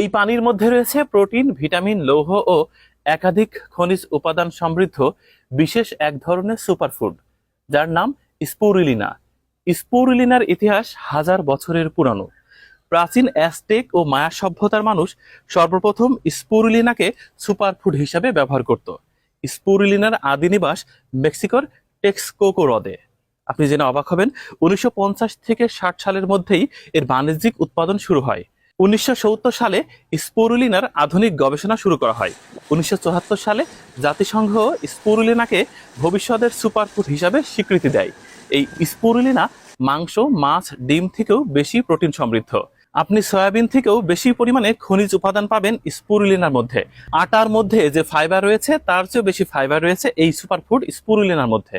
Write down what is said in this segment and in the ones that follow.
এই পানির মধ্যে রয়েছে প্রোটিন, ভিটামিন, লৌহ ও একাধিক খনিজ উপাদান সমৃদ্ধ, বিশেষ এক ধরনের সুপারফুড, যার নাম স্পুরিলিনা। স্পোরুলিনার ইতিহাস হাজার বছরের পুরানো। প্রাচীন অ্যাস্টেক ও মায়া সভ্যতার মানুষ সর্বপ্রথম স্পোরুলিনাকে সুপারফুড হিসাবে ব্যবহার করত। স্পুরিলিনার আদি নিবাস মেক্সিকোর টেক্সকোকো হ্রদে আপনি জেনে অবাক হবেন, উনিশশো পঞ্চাশ থেকে ষাট সালের মধ্যেই এর বাণিজ্যিক উৎপাদন শুরু হয়। উনিশশো সত্তর সালে স্পোরুলিনার আধুনিক গবেষণা শুরু করা হয়। উনিশশো চুয়াত্তর সালে জাতিসংঘ স্পোরুলিনাকে ভবিষ্যতের সুপারফুড হিসাবে স্বীকৃতি দেয়। এই স্পোরুলিনা মাংস, মাছ, ডিম থেকেও বেশি প্রোটিন সমৃদ্ধ। আপনি সয়াবিন থেকেও বেশি পরিমাণে খনিজ উপাদান পাবেন স্পুরুলিনার মধ্যে। আটার মধ্যে যে ফাইবার রয়েছে, তার চেয়েও বেশি ফাইবার রয়েছে এই সুপারফুড স্পুরুলিনার মধ্যে।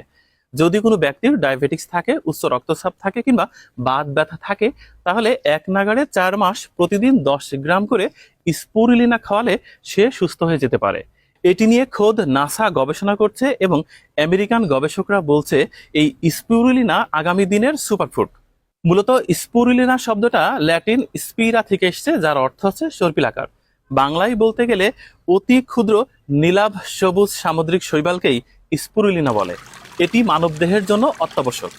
যদি কোনো ব্যক্তির ডায়াবেটিক্স থাকে, উচ্চ রক্তচাপ থাকে কিংবা বাত ব্যথা থাকে, তাহলে এক নাগাড়ে চার মাস প্রতিদিন দশ গ্রাম করে স্পুরুলিনা খাওয়ালে সে সুস্থ হয়ে যেতে পারে। এটি নিয়ে খোদ নাসা গবেষণা করছে এবং আমেরিকান গবেষকরা বলছে এই স্পুরুলিনা আগামী দিনের সুপারফুড মূলত স্পুরুলিনা শব্দটা ল্যাটিন স্পিরা থেকে এসেছে, যার অর্থ হচ্ছে সর্পিলাকার। বাংলায় বলতে গেলে অতি ক্ষুদ্র, নীলাভ সবুজ সামুদ্রিক শৈবালকেই স্পুরুলিনা বলে। এটি মানবদেহের জন্য অত্যাবশ্যক।